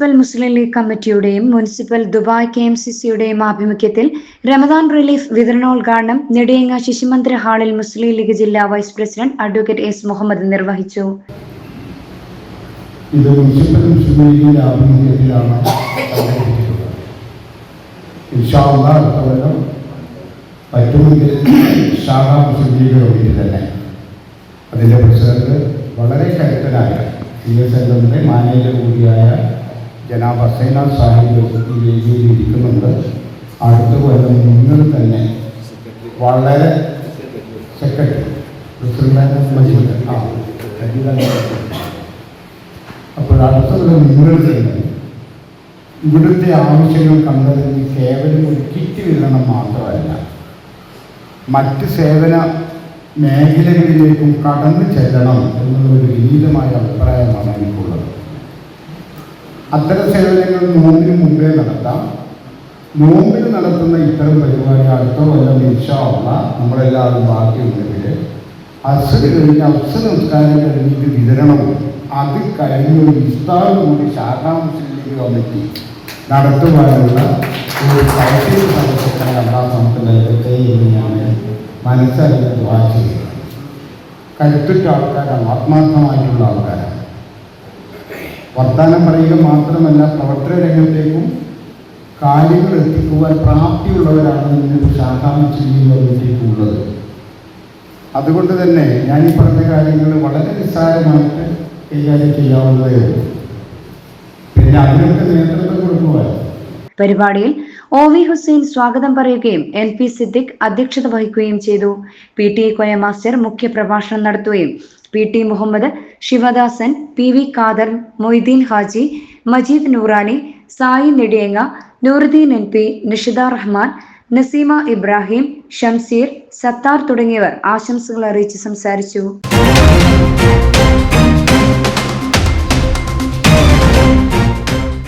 Municipal Muslim League കമ്മിറ്റിയുടെയും municipal Dubai K M C സിയുടെയും ആഭിമുഖ്യത്തിൽ Ramadan relief വിതരണോദ്ഘാടനം നെടിയങ്ങ ശിശുമന്ദിര ഹാളിൽ മുസ്ലിം ലീഗ് ജില്ലാ vice president advocate S Muhammad നിർവഹിച്ചു. ഇത് ലീഗിന്റെ പ്രസിഡന്റ് വളരെ കരുത്തനായ സി എസ് എല്ലിന്റെ മാനേജർ കൂടിയായ ജനാബ് ഹസൈന സാഹിബ് ഈ വേദിയിൽ ഇരിക്കുന്നുണ്ട് അടുത്ത കൊല്ലം നിങ്ങൾ തന്നെ വളരെ സെക്രട്ടറി അപ്പോൾ അടുത്ത കൊല്ലം മുന്നിൽ തന്നെ ഇവിടുത്തെ ആവശ്യങ്ങൾ കണ്ടതിന് കേവലം ഒരു കിറ്റ് വിതരണം മാത്രമല്ല മറ്റ് സേവന മേഖലകളിലേക്കും കടന്നു ചെല്ലണം എന്നുള്ള ഒരു വിനീതമായ അഭിപ്രായമാണ് എനിക്കുള്ളത്. അത്തരം സേവനങ്ങൾ നോമ്പിന് മുമ്പേ നടത്താം. നോമ്പിന് നടത്തുന്ന ഇത്തരം പരിപാടി അടുത്ത കൊല്ലം ഇൻഷാള്ള നമ്മളെല്ലാവരും ബാക്കിയുണ്ടെങ്കിൽ അസുഖ കഴിഞ്ഞ് അസുഖ സംസ്കാരം കഴിഞ്ഞിട്ട് വിതരണവും അത് കഴിഞ്ഞ ഒരു വിസ്താരം കൂടി ശാഖാ മുസ്ലിം ലീഗ് കമ്മിറ്റി നടത്തുവാനുള്ള ഒരു അല്ലാതെ നമുക്ക് നൽകട്ടെ എന്ന് ഞാൻ ദ്വാ ചെയ്യുന്നു. കരുത്തുറ്റ ആൾക്കാരാണ് ആത്മാർത്ഥമായിട്ടുള്ള ആൾക്കാരാണ്. വർത്തമാനം പറയുക മാത്രമല്ല പ്രവർത്തന രംഗത്തേക്കും കാര്യങ്ങൾ എത്തിക്കുവാൻ പ്രാപ്തിയുള്ളവരാണ് ഇന്ന് ശാഖാമി ലീഗ് അതുകൊണ്ട് തന്നെ ഞാൻ ഈ പറഞ്ഞ കാര്യങ്ങൾ വളരെ നിസ്സാരമായിട്ട് കൈകാര്യം ചെയ്യാവുന്നതേ പിന്നെ അതിനൊക്കെ നേതൃത്വം കൊടുക്കുവാൻ. പരിപാടിയിൽ ഒ വി ഹുസൈൻ സ്വാഗതം പറയുകയും എൻ പി സിദ്ദിഖ് അധ്യക്ഷത വഹിക്കുകയും ചെയ്തു. പി ടി കോയ മാസ്റ്റർ മുഖ്യപ്രഭാഷണം നടത്തുകയും P T Muhammad Sivadasan P V Khader Moideen Haji Majeed Noorani Sai Nediyanga Nooruddeen N P Nishida Rahman Naseema Ibrahim Shamseer Sathar തുടങ്ങിയവർ ആശംസകൾ അറിയിച്ച് സംസാരിച്ചു.